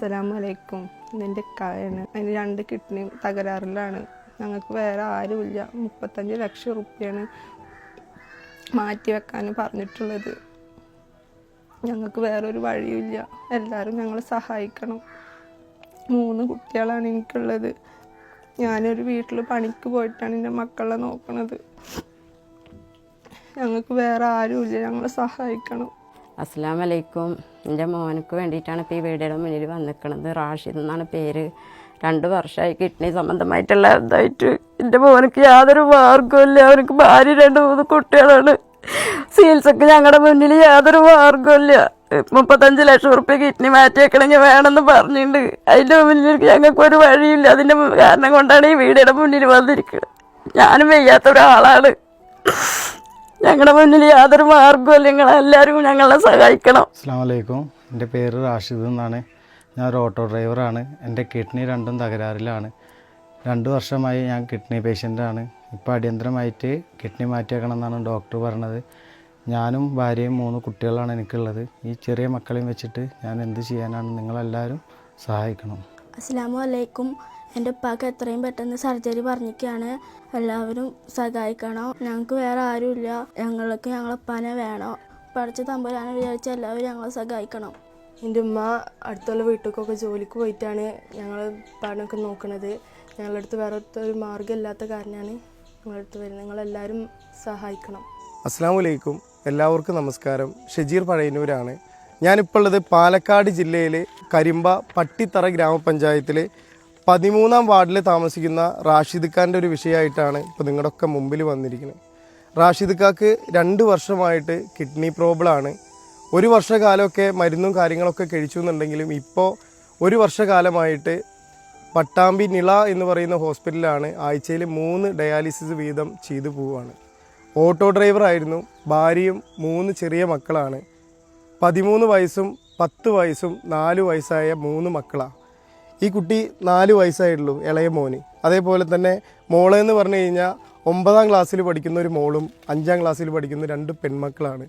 അസ്സലാമലൈക്കും. ഇതെന്റെ കായാണ്. അതിന് രണ്ട് കിഡ്നിയും തകരാറിലാണ്. ഞങ്ങൾക്ക് വേറെ ആരുമില്ല. മുപ്പത്തഞ്ച് ലക്ഷം റുപ്യാണ് മാറ്റി വെക്കാൻ പറഞ്ഞിട്ടുള്ളത്. ഞങ്ങൾക്ക് വേറൊരു വഴിയുമില്ല. എല്ലാവരും ഞങ്ങളെ സഹായിക്കണം. മൂന്ന് കുട്ടികളാണ് എനിക്കുള്ളത്. ഞാനൊരു വീട്ടിൽ പണിക്ക് പോയിട്ടാണ് എന്റെ മക്കളെ നോക്കണത്. ഞങ്ങൾക്ക് വേറെ ആരുമില്ല. ഞങ്ങളെ സഹായിക്കണം. അസ്സാം വലൈക്കും എന്റെ മോനക്ക് വേണ്ടിയിട്ടാണ് ഇപ്പോൾ ഈ വീടിയുടെ മുന്നിൽ വന്നിരിക്കുന്നത് റാഷിദ് എന്നാണ് പേര്. രണ്ട് വർഷമായി കിഡ്നി സംബന്ധമായിട്ടുള്ള ഇതായിട്ട് എന്റെ മോനക്ക് യാതൊരു മാർഗമില്ല അവനക്ക് ഭാര്യ രണ്ട് മൂന്ന് കുട്ടികളാണ്. ചികിത്സക്ക് ഞങ്ങളുടെ മുന്നിൽ യാതൊരു മാർഗമില്ല മുപ്പത്തഞ്ച് ലക്ഷം റുപ്യ കിഡ്നി മാറ്റിയേക്കണമെങ്കിൽ വേണമെന്ന് പറഞ്ഞിട്ടുണ്ട്. അതിന്റെ മുന്നിൽ ഞങ്ങൾക്ക് ഒരു വഴിയില്ല. അതിന്റെ കാരണം കൊണ്ടാണ് ഈ വീടിയുടെ മുന്നിൽ വന്നിരിക്കുന്നത്. ഞാനും വയ്യാത്ത ഒരാളാണ്. ഞങ്ങളുടെ മുന്നിൽ യാതൊരു മാർഗവും നിങ്ങൾ എല്ലാവരും ഞങ്ങളെ സഹായിക്കണം. അസ്സാം വലൈക്കും എന്റെ പേര് റാഷിദ് എന്നാണ്. ഞാൻ ഒരു ഓട്ടോ ഡ്രൈവറാണ്. എന്റെ കിഡ്നി രണ്ടും തകരാറിലാണ്. രണ്ട് വർഷമായി ഞാൻ കിഡ്നി പേഷ്യന്റാണ്. ഇപ്പോൾ അടിയന്തരമായിട്ട് കിഡ്നി മാറ്റിയേക്കണം എന്നാണ് ഡോക്ടർ പറഞ്ഞത്. ഞാനും ഭാര്യയും മൂന്ന് കുട്ടികളാണ് എനിക്കുള്ളത്. ഈ ചെറിയ മക്കളെയും വെച്ചിട്ട് ഞാൻ എന്ത് ചെയ്യാനാണ് നിങ്ങളെല്ലാവരും സഹായിക്കണം. അസ്സാമു അലൈക്കും. എന്റെ ഉപ്പാക്ക് എത്രയും പെട്ടെന്ന് സർജറി പറഞ്ഞിരിക്കുകയാണ്. എല്ലാവരും സഹായിക്കണം. ഞങ്ങൾക്ക് വേറെ ആരുമില്ല. ഞങ്ങൾക്ക് ഞങ്ങളെ ഉപ്പാനെ വേണം. പഠിച്ച തമ്പുരാനെ വിചാരിച്ച് എല്ലാവരും ഞങ്ങളെ സഹായിക്കണം. എന്റെ ഉമ്മ അടുത്തുള്ള വീട്ടിലേക്കൊക്കെ ജോലിക്ക് പോയിട്ടാണ് ഞങ്ങൾ പഠനമൊക്കെ നോക്കുന്നത് ഞങ്ങളുടെ അടുത്ത് വേറെ ഒരു മാർഗം ഇല്ലാത്ത കാരണമാണ് ഞങ്ങളുടെ അടുത്ത് വരുന്നത്. നിങ്ങളെല്ലാവരും സഹായിക്കണം. അസ്സാം വലൈക്കും എല്ലാവർക്കും നമസ്കാരം. ഷജീർ പഴയന്നൂരാണ്. ഞാനിപ്പോൾ ഉള്ളത് പാലക്കാട് ജില്ലയിലെ കരിമ്പ പട്ടിത്തറ ഗ്രാമപഞ്ചായത്തിലെ പതിമൂന്നാം വാർഡിൽ താമസിക്കുന്ന റാഷിദ് ഖാന്റെ ഒരു വിഷയമായിട്ടാണ് ഇപ്പോൾ നിങ്ങളുടെയൊക്കെ മുമ്പിൽ വന്നിരിക്കുന്നത്. റാഷിദ് ഖാക്ക് രണ്ട് വർഷമായിട്ട് കിഡ്നി പ്രോബ്ലമാണ് ഒരു വർഷകാലമൊക്കെ മരുന്നും കാര്യങ്ങളൊക്കെ കഴിച്ചു എന്നുണ്ടെങ്കിലും ഇപ്പോൾ ഒരു വർഷകാലമായിട്ട് പട്ടാമ്പി നിള എന്ന് പറയുന്ന ഹോസ്പിറ്റലിലാണ് ആഴ്ചയിൽ മൂന്ന് ഡയാലിസിസ് വീതം ചെയ്തു പോവുകയാണ്. ഓട്ടോ ഡ്രൈവറായിരുന്നു ഭാര്യയും മൂന്ന് ചെറിയ മക്കളാണ്. പതിമൂന്ന് വയസ്സും പത്ത് വയസ്സും നാല് വയസ്സായ മൂന്ന് മക്കളാണ് ഈ കുട്ടി നാല് വയസ്സായിട്ടുള്ളൂ ഇളയ മോന്. അതേപോലെ തന്നെ മോൾ എന്ന് പറഞ്ഞു കഴിഞ്ഞാൽ ഒമ്പതാം ക്ലാസ്സിൽ പഠിക്കുന്ന ഒരു മോളും അഞ്ചാം ക്ലാസ്സിൽ പഠിക്കുന്ന രണ്ട് പെൺമക്കളാണ്.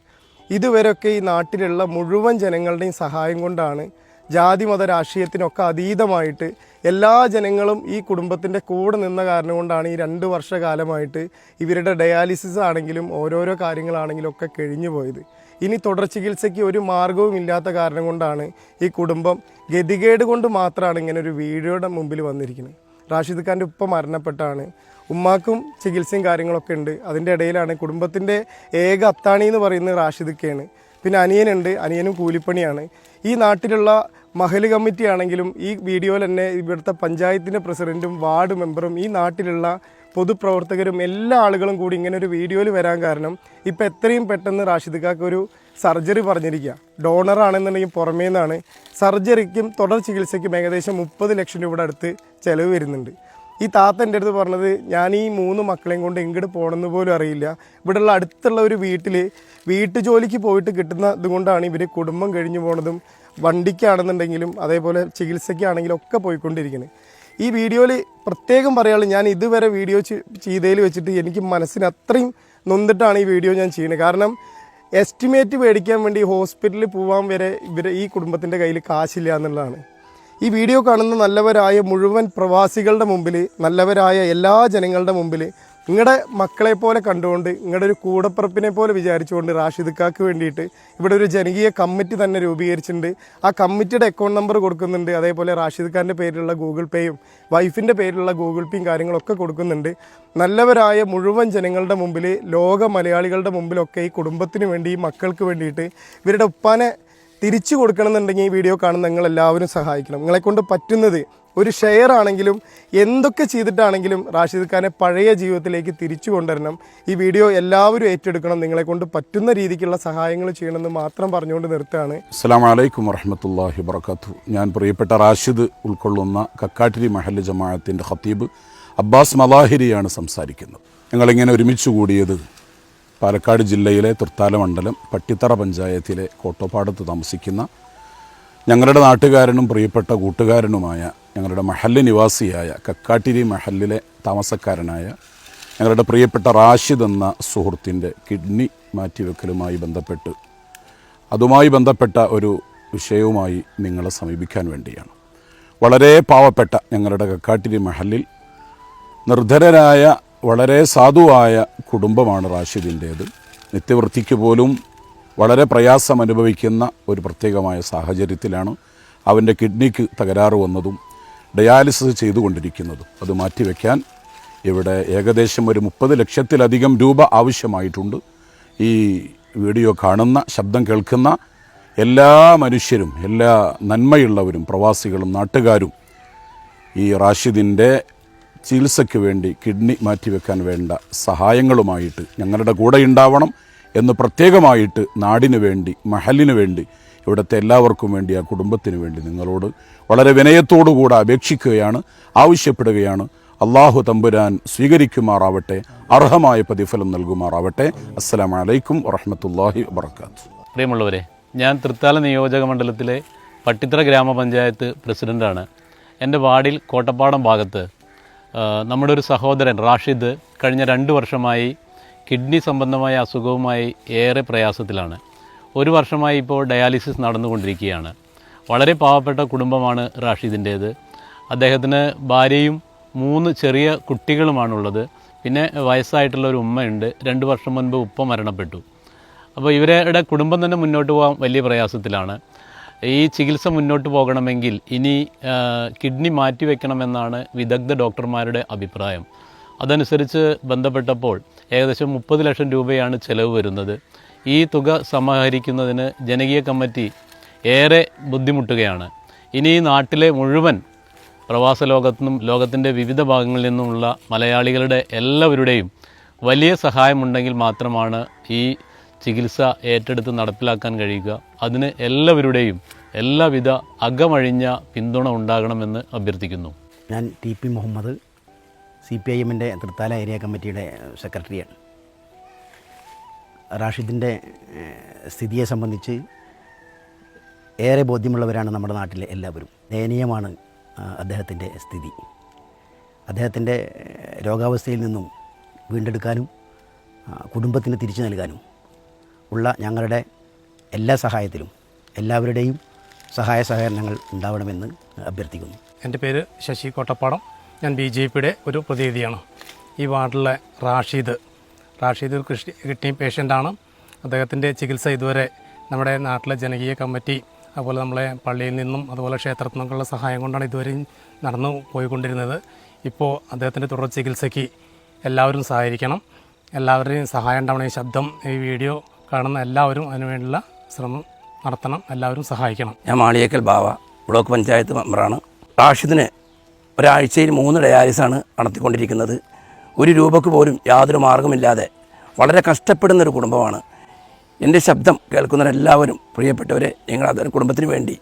ഇതുവരെയൊക്കെ ഈ നാട്ടിലുള്ള മുഴുവൻ ജനങ്ങളുടെയും സഹായം കൊണ്ടാണ് ജാതി മത രാഷ്ട്രീയത്തിനൊക്കെ അതീതമായിട്ട് എല്ലാ ജനങ്ങളും ഈ കുടുംബത്തിന്റെ കൂടെ നിന്ന കാരണം കൊണ്ടാണ് ഈ രണ്ട് വർഷകാലമായിട്ട് ഇവരുടെ ഡയാലിസിസ് ആണെങ്കിലും ഓരോരോ കാര്യങ്ങളാണെങ്കിലും ഒക്കെ കഴിഞ്ഞു പോയത് ഇനി തുടർ ചികിത്സയ്ക്ക് ഒരു മാർഗവും ഇല്ലാത്ത കാരണം കൊണ്ടാണ് ഈ കുടുംബം ഗതികേട് കൊണ്ട് മാത്രമാണ് ഇങ്ങനെ ഒരു വീഡിയോയുടെ മുമ്പിൽ വന്നിരിക്കുന്നത്. റാഷിദ് ഖാന്റെ ഉപ്പ മരണപ്പെട്ടാണ്. ഉമ്മാക്കും ചികിത്സയും കാര്യങ്ങളൊക്കെ ഉണ്ട്. അതിന്റെ ഇടയിലാണ് കുടുംബത്തിന്റെ ഏക അത്താണി എന്ന് പറയുന്നത് റാഷിദ് ഖയാണ് പിന്നെ അനിയനുണ്ട്. അനിയനും കൂലിപ്പണിയാണ്. ഈ നാട്ടിലുള്ള മഹൽ കമ്മിറ്റി ആണെങ്കിലും ഈ വീഡിയോയിൽ തന്നെ ഇവിടുത്തെ പഞ്ചായത്തിന്റെ പ്രസിഡന്റും വാർഡ് മെമ്പറും ഈ നാട്ടിലുള്ള പൊതുപ്രവർത്തകരും എല്ലാ ആളുകളും കൂടി ഇങ്ങനെ ഒരു വീഡിയോയിൽ വരാൻ കാരണം ഇപ്പം എത്രയും പെട്ടെന്ന് റാഷിദ് കാക്ക് ഒരു സർജറി പറഞ്ഞിരിക്കുക. ഡോണർ ആണെന്നുണ്ടെങ്കിൽ പുറമേ നിന്നാണ്. സർജറിക്കും തുടർ ചികിത്സയ്ക്കും ഏകദേശം മുപ്പത് ലക്ഷം രൂപയുടെ അടുത്ത് ചിലവ് വരുന്നുണ്ട്. ഈ താത്ത എന്റെ അടുത്ത് പറഞ്ഞത് ഞാൻ ഈ മൂന്ന് മക്കളെയും കൊണ്ട് എങ്ങോട്ട് പോകണമെന്ന് പോലും അറിയില്ല. ഇവിടെയുള്ള അടുത്തുള്ള ഒരു വീട്ടിൽ വീട്ടു ജോലിക്ക് പോയിട്ട് കിട്ടുന്ന ഇതുകൊണ്ടാണ് ഇവർ കുടുംബം കഴിഞ്ഞു പോണതും വണ്ടിക്കാണെന്നുണ്ടെങ്കിലും അതേപോലെ ചികിത്സയ്ക്കാണെങ്കിലും ഒക്കെ പോയിക്കൊണ്ടിരിക്കുന്നത് ഈ വീഡിയോയിൽ പ്രത്യേകം പറയാനുള്ളത് ഞാൻ ഇതുവരെ വീഡിയോ ചെയ്തതിൽ വെച്ചിട്ട് എനിക്ക് മനസ്സിന് അത്രയും നൊന്നിട്ടാണ് ഈ വീഡിയോ ഞാൻ ചെയ്യുന്നത്. കാരണം എസ്റ്റിമേറ്റ് മേടിക്കാൻ വേണ്ടി ഹോസ്പിറ്റലിൽ പോകാൻ വരെ ഇവരെ ഈ കുടുംബത്തിന്റെ കയ്യിൽ കാശില്ല എന്നുള്ളതാണ്. ഈ വീഡിയോ കാണുന്ന നല്ലവരായ മുഴുവൻ പ്രവാസികളുടെ മുമ്പിൽ നല്ലവരായ എല്ലാ ജനങ്ങളുടെ മുമ്പിൽ നിങ്ങളുടെ മക്കളെ പോലെ കണ്ടുകൊണ്ട് നിങ്ങളുടെ ഒരു കൂടപ്പിറപ്പിനെ പോലെ വിചാരിച്ചുകൊണ്ട് റാഷിദ്ക്കാക്ക് വേണ്ടിയിട്ട് ഇവിടെ ഒരു ജനകീയ കമ്മിറ്റി തന്നെ രൂപീകരിച്ചിട്ടുണ്ട്. ആ കമ്മിറ്റിയുടെ അക്കൗണ്ട് നമ്പർ കൊടുക്കുന്നുണ്ട്. അതേപോലെ റാഷിദ് ഖാന്റെ പേരിലുള്ള ഗൂഗിൾ പേയും വൈഫിന്റെ പേരിലുള്ള ഗൂഗിൾ പേയും കാര്യങ്ങളൊക്കെ കൊടുക്കുന്നുണ്ട്. നല്ലവരായ മുഴുവൻ ജനങ്ങളുടെ മുമ്പിൽ ലോക മലയാളികളുടെ മുമ്പിലൊക്കെ ഈ കുടുംബത്തിന് വേണ്ടി ഈ മക്കൾക്ക് വേണ്ടിയിട്ട് ഇവരുടെ ഉപ്പാനെ തിരിച്ചു കൊടുക്കണമെന്നുണ്ടെങ്കിൽ ഈ വീഡിയോ കാണുന്ന നിങ്ങൾ എല്ലാവരും സഹായിക്കണം. നിങ്ങളെക്കൊണ്ട് പറ്റുന്നത് ഒരു ഷെയർ ആണെങ്കിലും എന്തൊക്കെ ചെയ്തിട്ടാണെങ്കിലും റാഷിദ് ഖാനെ പഴയ ജീവിതത്തിലേക്ക് തിരിച്ചു കൊണ്ടുവരണം. ഈ വീഡിയോ എല്ലാവരും ഏറ്റെടുക്കണം. നിങ്ങളെ കൊണ്ട് പറ്റുന്ന രീതിക്കുള്ള സഹായങ്ങൾ ചെയ്യണമെന്ന് മാത്രം പറഞ്ഞുകൊണ്ട് നിർത്തുകയാണ്. അസ്സാം വലൈക്കും വറഹമത്തല്ലാഹി വർക്കാത്തു ഞാൻ പ്രിയപ്പെട്ട റാഷിദ് ഉൾക്കൊള്ളുന്ന കക്കാട്ടിരി മഹൽ ജമാഅത്തിന്റെ ഖത്തീബ് അബ്ബാസ് മലാഹിരിയാണ് സംസാരിക്കുന്നത്. ഞങ്ങളിങ്ങനെ ഒരുമിച്ച് കൂടിയത് പാലക്കാട് ജില്ലയിലെ തൃത്താല മണ്ഡലം പട്ടിത്തറ പഞ്ചായത്തിലെ കോട്ടോപ്പാടത്ത് താമസിക്കുന്ന ഞങ്ങളുടെ നാട്ടുകാരനും പ്രിയപ്പെട്ട കൂട്ടുകാരനുമായ ഞങ്ങളുടെ മഹല്ല് നിവാസിയായ കക്കാട്ടിരി മഹല്ലിലെ താമസക്കാരനായ ഞങ്ങളുടെ പ്രിയപ്പെട്ട റാഷിദ് എന്ന സുഹൃത്തിന്റെ കിഡ്നി മാറ്റിവെക്കലുമായി ബന്ധപ്പെട്ട് അതുമായി ബന്ധപ്പെട്ട ഒരു വിഷയവുമായി നിങ്ങളെ സമീപിക്കാൻ വേണ്ടിയാണ്. വളരെ പാവപ്പെട്ട ഞങ്ങളുടെ കക്കാട്ടിരി മഹലിൽ നിർധരരായ വളരെ സാധുവായ കുടുംബമാണ് റാഷിദിന്റേത്. നിത്യവൃത്തിക്ക് പോലും വളരെ പ്രയാസം അനുഭവിക്കുന്ന ഒരു പ്രത്യേകമായ സാഹചര്യത്തിലാണ് അവന്റെ കിഡ്നിക്ക് തകരാറ് വന്നതും ഡയാലിസിസ് ചെയ്തുകൊണ്ടിരിക്കുന്നത്. അത് മാറ്റിവെക്കാൻ ഇവിടെ ഏകദേശം ഒരു മുപ്പത് ലക്ഷത്തിലധികം രൂപ ആവശ്യമായിട്ടുണ്ട്. ഈ വീഡിയോ കാണുന്ന ശബ്ദം കേൾക്കുന്ന എല്ലാ മനുഷ്യരും എല്ലാ നന്മയുള്ളവരും പ്രവാസികളും നാട്ടുകാരും ഈ റാഷിദിന്റെ ചികിത്സയ്ക്ക് വേണ്ടി കിഡ്നി മാറ്റിവെക്കാൻ വേണ്ട സഹായങ്ങളുമായിട്ട് ഞങ്ങളുടെ കൂടെ ഉണ്ടാവണം എന്ന് പ്രത്യേകമായിട്ട് നാടിനു വേണ്ടി മഹലിനു വേണ്ടി ഇവിടുത്തെ എല്ലാവർക്കും വേണ്ടി ആ കുടുംബത്തിന് വേണ്ടി നിങ്ങളോട് വളരെ വിനയത്തോടുകൂടെ അപേക്ഷിക്കുകയാണ് ആവശ്യപ്പെടുകയാണ്. അള്ളാഹു തമ്പുരാൻ സ്വീകരിക്കുമാറാവട്ടെ അർഹമായ പ്രതിഫലം നൽകുമാറാവട്ടെ. അസ്സലാമലൈക്കും വറഹമത്തല്ലാഹി വാത്തു പ്രിയമുള്ളവരെ ഞാൻ തൃത്താല നിയോജക മണ്ഡലത്തിലെ പട്ടിത്തറ ഗ്രാമപഞ്ചായത്ത് പ്രസിഡന്റാണ് എന്റെ വാർഡിൽ കോട്ടപ്പാടം ഭാഗത്ത് നമ്മുടെ ഒരു സഹോദരൻ റാഷിദ് കഴിഞ്ഞ രണ്ട് വർഷമായി കിഡ്നി സംബന്ധമായ അസുഖവുമായി ഏറെ പ്രയാസത്തിലാണ്. ഒരു വർഷമായി ഇപ്പോൾ ഡയാലിസിസ് നടന്നുകൊണ്ടിരിക്കുകയാണ്. വളരെ പാവപ്പെട്ട കുടുംബമാണ് റാഷിദിന്റേത് അദ്ദേഹത്തിന് ഭാര്യയും മൂന്ന് ചെറിയ കുട്ടികളുമാണുള്ളത്. പിന്നെ വയസ്സായിട്ടുള്ള ഒരു ഉമ്മയുണ്ട്. രണ്ട് വർഷം മുൻപ് ഉപ്പ മരണപ്പെട്ടു. അപ്പോൾ ഇവരുടെ കുടുംബം തന്നെ മുന്നോട്ട് പോകാൻ വലിയ പ്രയാസത്തിലാണ്. ഈ ചികിത്സ മുന്നോട്ട് പോകണമെങ്കിൽ ഇനി കിഡ്നി മാറ്റിവെക്കണമെന്നാണ് വിദഗ്ധ ഡോക്ടർമാരുടെ അഭിപ്രായം. അതനുസരിച്ച് ബന്ധപ്പെട്ടപ്പോൾ ഏകദേശം മുപ്പത് ലക്ഷം രൂപയാണ് ചെലവ് വരുന്നത്. ഈ തുക സമാഹരിക്കുന്നതിന് ജനകീയ കമ്മിറ്റി ഏറെ ബുദ്ധിമുട്ടുകയാണ്. ഇനി ഈ നാട്ടിലെ മുഴുവൻ പ്രവാസ ലോകത്തു നിന്നും ലോകത്തിന്റെ വിവിധ ഭാഗങ്ങളിൽ നിന്നുമുള്ള മലയാളികളുടെ എല്ലാവരുടെയും വലിയ സഹായമുണ്ടെങ്കിൽ മാത്രമാണ് ഈ ചികിത്സ ഏറ്റെടുത്ത് നടപ്പിലാക്കാൻ കഴിയുക. അതിന് എല്ലാവരുടെയും എല്ലാവിധ അകമഴിഞ്ഞ പിന്തുണ ഉണ്ടാകണമെന്ന് അഭ്യർത്ഥിക്കുന്നു. ഞാൻ T P Muhammad C P I എമ്മിന്റെ തൃത്താല ഏരിയ കമ്മിറ്റിയുടെ സെക്രട്ടറിയാണ്. റാഷിദിന്റെ സ്ഥിതിയെ സംബന്ധിച്ച് ഏറെ ബോധ്യമുള്ളവരാണ് നമ്മുടെ നാട്ടിലെ എല്ലാവരും. ദയനീയമാണ് അദ്ദേഹത്തിന്റെ സ്ഥിതി. അദ്ദേഹത്തിന്റെ രോഗാവസ്ഥയിൽ നിന്നും വീണ്ടെടുക്കാനും കുടുംബത്തിന് തിരിച്ചു നൽകാനും ഉള്ള ഞങ്ങളുടെ എല്ലാ സഹായത്തിലും എല്ലാവരുടെയും സഹായ സഹകരണങ്ങൾ ഉണ്ടാവണമെന്ന് അഭ്യർത്ഥിക്കുന്നു. എന്റെ പേര് ശശി കോട്ടപ്പാടം. ഞാൻ ബി ജെ പിയുടെ ഒരു പ്രതിനിധിയാണ്. ഈ വാർഡിലെ റാഷീദ്. റാഷീദ് ഒരു കൃഷി കിഡ്നി പേഷ്യന്റാണ്. അദ്ദേഹത്തിന്റെ ചികിത്സ ഇതുവരെ നമ്മുടെ നാട്ടിലെ ജനകീയ കമ്മിറ്റി അതുപോലെ നമ്മളെ പള്ളിയിൽ നിന്നും അതുപോലെ ക്ഷേത്രത്തിൽ നിന്നൊക്കെയുള്ള സഹായം കൊണ്ടാണ് ഇതുവരെയും നടന്നു പോയിക്കൊണ്ടിരുന്നത്. ഇപ്പോൾ അദ്ദേഹത്തിന്റെ തുടർ ചികിത്സയ്ക്ക് എല്ലാവരും സഹായിക്കണം. എല്ലാവരുടെയും സഹായം ഉണ്ടാവണം. ഈ ശബ്ദം ഈ വീഡിയോ കാണുന്ന എല്ലാവരും അതിനുവേണ്ടിയുള്ള ശ്രമം നടത്തണം. എല്ലാവരും സഹായിക്കണം. ഞാൻ മാളിയേക്കൽ ബാവ ബ്ലോക്ക് പഞ്ചായത്ത് മെമ്പറാണ്. റാഷിദിന് ഒരാഴ്ചയിൽ മൂന്ന് ഡയാലിസാണ് നടത്തിക്കൊണ്ടിരിക്കുന്നത്. ഒരു രൂപക്ക് പോലും യാതൊരു മാർഗമില്ലാതെ വളരെ കഷ്ടപ്പെടുന്ന ഒരു കുടുംബമാണ്. എന്റെ ശബ്ദം കേൾക്കുന്നവരെല്ലാവരും പ്രിയപ്പെട്ടവരെ ഞങ്ങൾ അതൊരു കുടുംബത്തിന് വേണ്ടി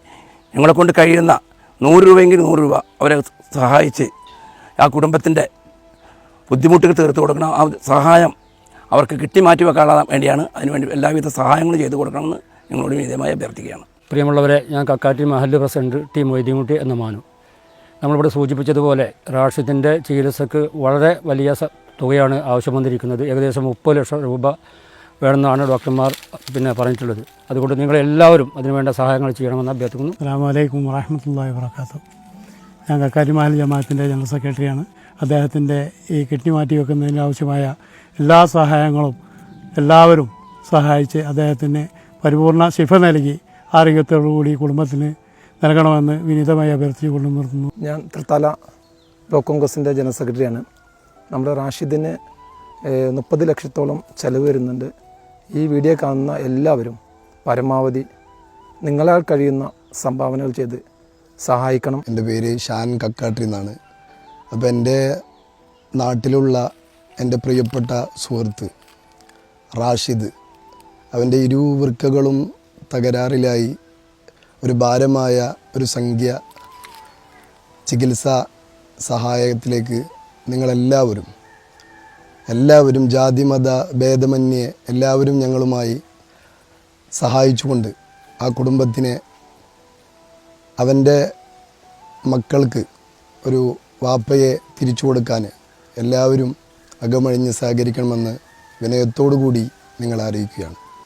ഞങ്ങളെ കൊണ്ട് കഴിയുന്ന നൂറ് രൂപയെങ്കിൽ നൂറ് രൂപ അവരെ സഹായിച്ച് ആ കുടുംബത്തിന്റെ ബുദ്ധിമുട്ടുകൾ തീർത്ത് കൊടുക്കണം. ആ സഹായം അവർക്ക് കിട്ടി മാറ്റി വെക്കാനുള്ള വേണ്ടിയാണ് അതിനുവേണ്ടി എല്ലാവിധ സഹായങ്ങളും ചെയ്തു കൊടുക്കണമെന്ന് ഞങ്ങളോട് വിനീതമായി അഭ്യർത്ഥിക്കുകയാണ്. പ്രിയമുള്ളവരെ ഞാൻ കക്കാട്ടി മഹല്ല് പ്രസിഡന്റ് ടി മൊയ്തീൻകുട്ടി എന്ന മാനു. നമ്മളിവിടെ സൂചിപ്പിച്ചതുപോലെ റാഷിദിന്റെ ചികിത്സക്ക് വളരെ വലിയ തുകയാണ് ആവശ്യം വന്നിരിക്കുന്നത്. ഏകദേശം മുപ്പത് ലക്ഷം രൂപ വേണമെന്നാണ് ഡോക്ടർമാർ പിന്നെ പറഞ്ഞിട്ടുള്ളത്. അതുകൊണ്ട് നിങ്ങളെല്ലാവരും അതിനുവേണ്ട സഹായങ്ങൾ ചെയ്യണമെന്ന് അഭ്യർത്ഥിക്കുന്നു. അസ്സാമലൈക്കും വറഹമത്തല്ലാ വാത്തു ഞാൻ കക്കാരി മഹൽ ജമാഅത്തിന്റെ ജനറൽ സെക്രട്ടറിയാണ്. അദ്ദേഹത്തിന്റെ ഈ കിഡ്നി മാറ്റി വെക്കുന്നതിന് ആവശ്യമായ എല്ലാ സഹായങ്ങളും എല്ലാവരും സഹായിച്ച് അദ്ദേഹത്തിന് പരിപൂർണ ശിഫ നൽകി ആരോഗ്യത്തോടുകൂടി കുടുംബത്തിന് നൽകണമെന്ന് വിനീതമായി അഭ്യർത്ഥിച്ചുകൊണ്ട് നിർത്തുന്നു. ഞാൻ തൃത്താല ബ്ലോക്ക് കോൺഗ്രസിന്റെ ജനറൽ സെക്രട്ടറിയാണ്. നമ്മുടെ റാഷിദിന് മുപ്പത് ലക്ഷത്തോളം ചെലവ് വരുന്നുണ്ട്. ഈ വീഡിയോ കാണുന്ന എല്ലാവരും പരമാവധി നിങ്ങളാൽ കഴിയുന്ന സംഭാവനകൾ ചെയ്ത് സഹായിക്കണം. എന്റെ പേര് ഷാൻ കക്കാട്രി എന്നാണ്. അപ്പോൾ എന്റെ നാട്ടിലുള്ള എന്റെ പ്രിയപ്പെട്ട സുഹൃത്ത് റാഷിദ് അവന്റെ ഇരു വൃക്കകളും തകരാറിലായി ഒരു ഭാരമായ ഒരു സംഖ്യ ചികിത്സാ സഹായത്തിലേക്ക് നിങ്ങളെല്ലാവരും എല്ലാവരും ജാതിമത ഭേദമന്യേ എല്ലാവരും ഞങ്ങളുമായി സഹായിച്ചുകൊണ്ട് ആ കുടുംബത്തിനെ അവന്റെ മക്കൾക്ക് ഒരു വാപ്പയെ തിരിച്ചു കൊടുക്കാൻ എല്ലാവരും അകമഴിഞ്ഞ് സഹകരിക്കണമെന്ന് വിനയത്തോടു കൂടി നിങ്ങളെ അറിയിക്കുകയാണ്.